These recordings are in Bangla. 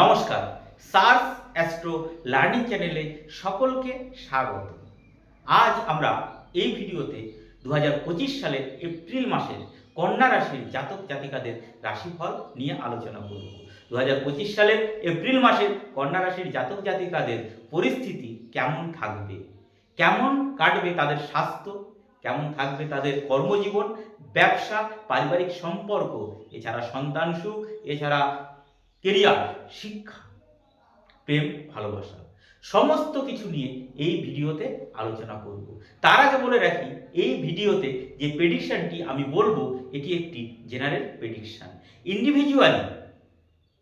নমস্কার, সার্স অ্যাস্ট্রো লার্নিং চ্যানেলে সকলকে স্বাগত। আজ আমরা এই ভিডিওতে দু হাজার পঁচিশ সালের এপ্রিল মাসের কন্যা রাশির জাতক জাতিকাদের রাশিফল নিয়ে আলোচনা করব। দু হাজার পঁচিশ সালের এপ্রিল মাসের কন্যা রাশির জাতক জাতিকাদের পরিস্থিতি কেমন থাকবে? কেমন কাটবে তাদের স্বাস্থ্য? কেমন থাকবে তাদের কর্মজীবন? ব্যবসা, পারিবারিক সম্পর্ক? এছাড়া সন্তান সুখ? এছাড়া কেরিয়ার শিক্ষা, প্রেম, ভালোবাসা, সমস্ত কিছু নিয়ে এই ভিডিওতে আলোচনা করব। তার আগে বলে রাখি, এই ভিডিওতে যে প্রেডিকশনটি আমি বলব, এটি একটি জেনারেল প্রেডিকশন ইন্ডিভিজুয়ালি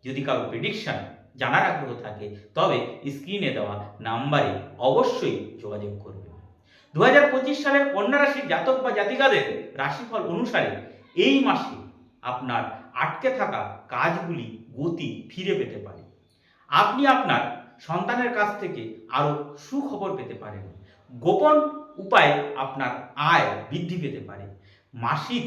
যদি কারও প্রেডিকশন জানার আগ্রহ থাকে, তবে স্ক্রিনে দেওয়া নাম্বারে অবশ্যই যোগাযোগ করবে। দু পঁচিশ সালের কন্যা রাশির জাতক বা জাতিকাদের রাশিফল অনুসারে এই মাসে আপনার আটকে থাকা কাজগুলি গতি ফিরে পেতে পারে। আপনি আপনার সন্তানের কাছ থেকে আরও সুখবর পেতে পারেন। গোপন উপায়ে আপনার আয় বৃদ্ধি পেতে পারে। মাসিক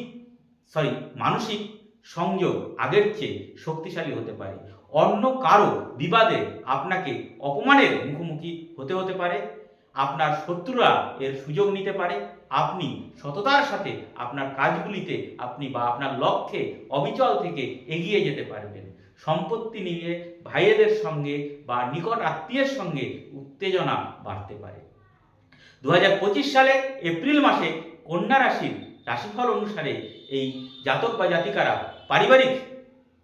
সরি মানসিক সংযোগ আগের চেয়ে শক্তিশালী হতে পারে। অন্য কারও বিবাদে আপনাকে অপমানের মুখোমুখি হতে হতে পারে। আপনার শত্রুরা এর সুযোগ নিতে পারে। আপনি সততার সাথে আপনার কাজগুলিতে আপনি বা আপনার লক্ষ্যে অবিচল থেকে এগিয়ে যেতে পারবেন। সম্পত্তি নিয়ে ভাইয়েদের সঙ্গে বা নিকট আত্মীয়ের সঙ্গে উত্তেজনা বাড়তে পারে। দু হাজার পঁচিশ সালে এপ্রিল মাসে কন্যা রাশির রাশিফল অনুসারে এই জাতক বা জাতিকারা পারিবারিক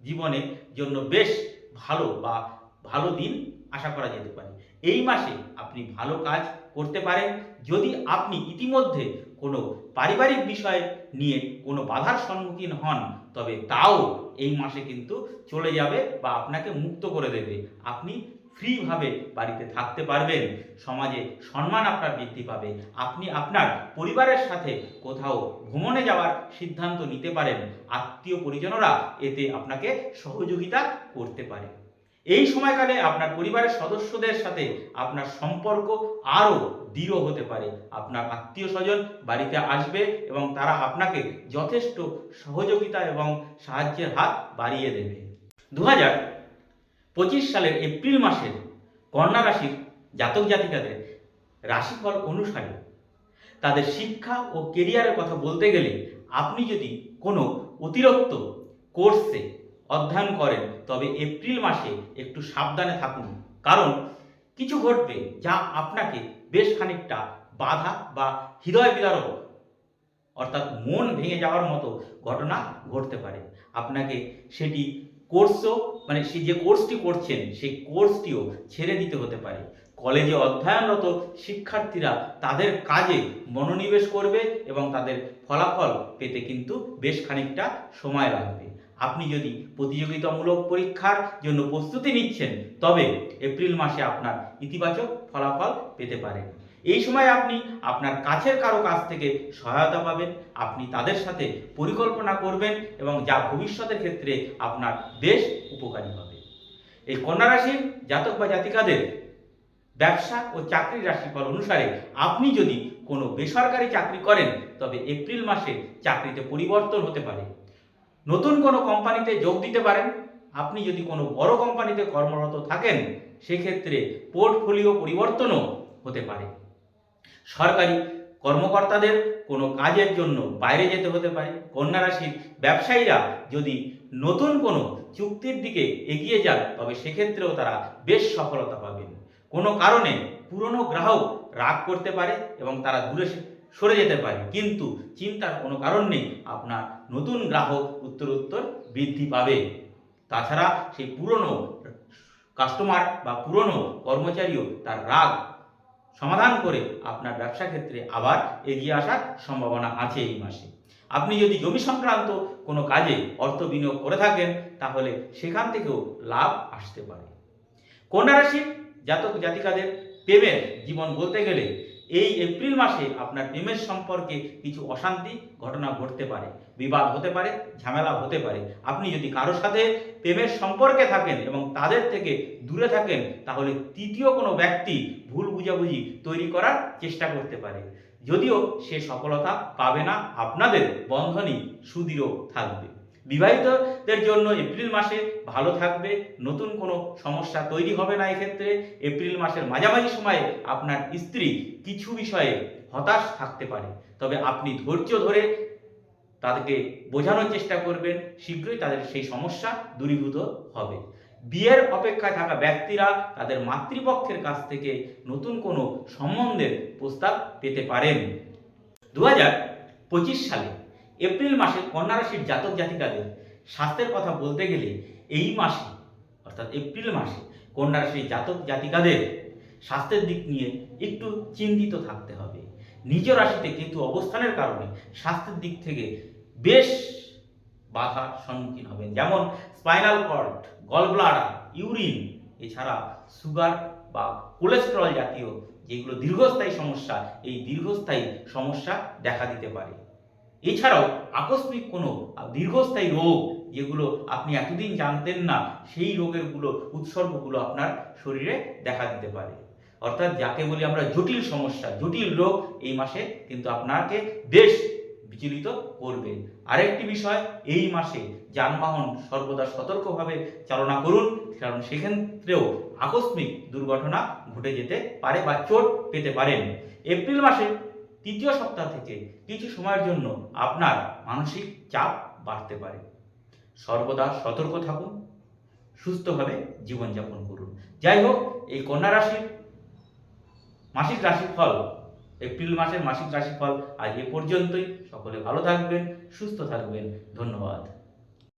জীবনের জন্য বেশ ভালো বা ভালো দিন আশা করা যেতে পারে। এই মাসে আপনি ভালো কাজ করতে পারেন। যদি আপনি ইতিমধ্যে কোনো পারিবারিক বিষয় নিয়ে কোনো বাধার সম্মুখীন হন তবে তাও এই মাসে কিন্তু চলে যাবে বা আপনাকে মুক্ত করে দেবে। আপনি ফ্রিভাবে বাড়িতে থাকতে পারবেন, সমাজে সম্মান আপনার বৃদ্ধি পাবে। আপনি আপনার পরিবারের সাথে কোথাও ভ্রমণে যাওয়ার সিদ্ধান্ত নিতে পারেন। আত্মীয় পরিজনরা এতে আপনাকে সহযোগিতা করতে পারে। এই সময়কালে আপনার পরিবারের সদস্যদের সাথে আপনার সম্পর্ক আরও দৃঢ় হতে পারে। আপনার আত্মীয় স্বজন বাড়িতে আসবে এবং তারা আপনাকে যথেষ্ট সহযোগিতা এবং সাহায্যের হাত বাড়িয়ে দেবে। দু হাজার পঁচিশ সালের এপ্রিল মাসের কন্যা রাশির জাতক জাতিকাদের রাশিফল অনুসারে তাদের শিক্ষা ও কেরিয়ারের কথা বলতে গেলে আপনি যদি কোনো অতিরিক্ত কোর্সে অধ্যয়ন করেন, তবে এপ্রিল মাসে একটু সাবধানে থাকুন। কারণ কিছু ঘটবে যা আপনাকে বেশ খানিকটা বাধা বা হৃদয় বিদারক অর্থাৎ মন ভেঙে যাওয়ার মতো ঘটনা ঘটতে পারে। আপনাকে সেটি কোর্সও মানে সে যে কোর্সটি করছেন, সেই কোর্সটিও ছেড়ে দিতে হতে পারে। কলেজে অধ্যয়নরত শিক্ষার্থীরা তাদের কাজে মনোনিবেশ করবে এবং তাদের ফলাফল পেতে কিন্তু বেশ খানিকটা সময় লাগবে। আপনি যদি প্রতিযোগিতামূলক পরীক্ষার জন্য প্রস্তুতি নিচ্ছেন, তবে এপ্রিল মাসে আপনার ইতিবাচক ফলাফল পেতে পারেন এই সময় আপনি আপনার কাছের কারও কাছ থেকে সহায়তা পাবেন, আপনি তাদের সাথে পরিকল্পনা করবেন এবং যা ভবিষ্যতের ক্ষেত্রে আপনার বেশ উপকারী হবে। এই কন্যা রাশির জাতক বা জাতিকাদের ব্যবসা ও চাকরির রাশিফল অনুসারে আপনি যদি কোনো বেসরকারি চাকরি করেন, তবে এপ্রিল মাসে চাকরিতে পরিবর্তন হতে পারে। নতুন কোনো কোম্পানিতে যোগ দিতে পারেন। আপনি যদি কোনো বড় কোম্পানিতে কর্মরত থাকেন, সেক্ষেত্রে পোর্টফোলিও পরিবর্তনও হতে পারে। সরকারি কর্মকর্তাদের কোনো কাজের জন্য বাইরে যেতে হতে পারে। কন্যা রাশির ব্যবসায়ীরা যদি নতুন কোনো চুক্তির দিকে এগিয়ে যান, তবে সেক্ষেত্রেও তারা বেশ সফলতা পাবেন। কোনো কারণে পুরনো গ্রাহক রাগ করতে পারে এবং তারা দূরে সরে যেতে পারে। কিন্তু চিন্তার কোনো কারণ নেই, আপনার নতুন গ্রাহক উত্তরোত্তর বৃদ্ধি পাবে। তাছাড়া সেই পুরনো কাস্টমার বা পুরনো কর্মচারীও তার রাগ সমাধান করে আপনার ব্যবসা ক্ষেত্রে আবার এগিয়ে আসার সম্ভাবনা আছে এই মাসে। আপনি যদি জমি সংক্রান্ত কোনো কাজে অর্থ বিনিয়োগ করে থাকেন, তাহলে সেখান থেকেও লাভ আসতে পারে। কন্যা রাশির জাতক জাতিকাদের প্রেমের জীবন বলতে গেলে এই এপ্রিল মাসে আপনার প্রেমের সম্পর্কে কিছু অশান্তি ঘটনা ঘটতে পারে, বিবাদ হতে পারে, ঝামেলা হতে পারে। আপনি যদি কারোর সাথে প্রেমের সম্পর্কে থাকেন এবং তাদের থেকে দূরে থাকেন, তাহলে তৃতীয় কোনো ব্যক্তি ভুল বুঝাবুঝি তৈরি করার চেষ্টা করতে পারে। যদিও সে সফলতা পাবে না, আপনাদের বন্ধনই সুদৃঢ় থাকবে। বিবাহিতদের জন্য এপ্রিল মাসে ভালো থাকবে, নতুন কোনো সমস্যা তৈরি হবে না এক্ষেত্রে। এপ্রিল মাসের মাঝামাঝি সময়ে আপনার স্ত্রী কিছু বিষয়ে হতাশ থাকতে পারে। তবে আপনি ধৈর্য ধরে তাদেরকে বোঝানোর চেষ্টা করবেন, শীঘ্রই তাদের সেই সমস্যা দূরীভূত হবে। বিয়ের অপেক্ষায় থাকা ব্যক্তিরা তাদের মাতৃপক্ষের কাছ থেকে নতুন কোনো সম্বন্ধের প্রস্তাব পেতে পারেন। দু সালে এপ্রিল মাসে কন্যা রাশির জাতক জাতিকাদের স্বাস্থ্যের কথা বলতে গেলে এই মাসে, অর্থাৎ এপ্রিল মাসে কন্যা রাশির জাতক জাতিকাদের স্বাস্থ্যের দিক নিয়ে একটু চিন্তিত থাকতে হবে। নিজ রাশিতে কিন্তু অবস্থানের কারণে স্বাস্থ্যের দিক থেকে বেশ বাধার সম্মুখীন হবেন। যেমন স্পাইনাল কর্ড, গলব্লাডার, ইউরিন, এছাড়া সুগার বা কোলেস্টেরল জাতীয় যেগুলো দীর্ঘস্থায়ী সমস্যা, এই দীর্ঘস্থায়ী সমস্যা দেখা দিতে পারে। এছাড়াও আকস্মিক কোনো দীর্ঘস্থায়ী রোগ যেগুলো আপনি এতদিন জানতেন না, সেই রোগেরগুলো উৎসর্গগুলো আপনার শরীরে দেখা দিতে পারে। অর্থাৎ যাকে বলি আমরা জটিল সমস্যা, জটিল রোগ এই মাসে কিন্তু আপনাকে বেশ বিচলিত করবে। আরেকটি বিষয়, এই মাসে যানবাহন সর্বদা সতর্কভাবে চালনা করুন, কারণ সেক্ষেত্রেও আকস্মিক দুর্ঘটনা ঘটে যেতে পারে বা চোট পেতে পারেন। এপ্রিল মাসে তৃতীয় সপ্তাহ থেকে কিছু সময়ের জন্য আপনার মানসিক চাপ বাড়তে পারে। সর্বদা সতর্ক থাকুন, সুস্থভাবে জীবনযাপন করুন। যাই হোক, এই কন্যা রাশির মাসিক রাশিফল, এপ্রিল মাসের মাসিক রাশিফল আজ এ পর্যন্তই। সকলে ভালো থাকবেন, সুস্থ থাকবেন। ধন্যবাদ।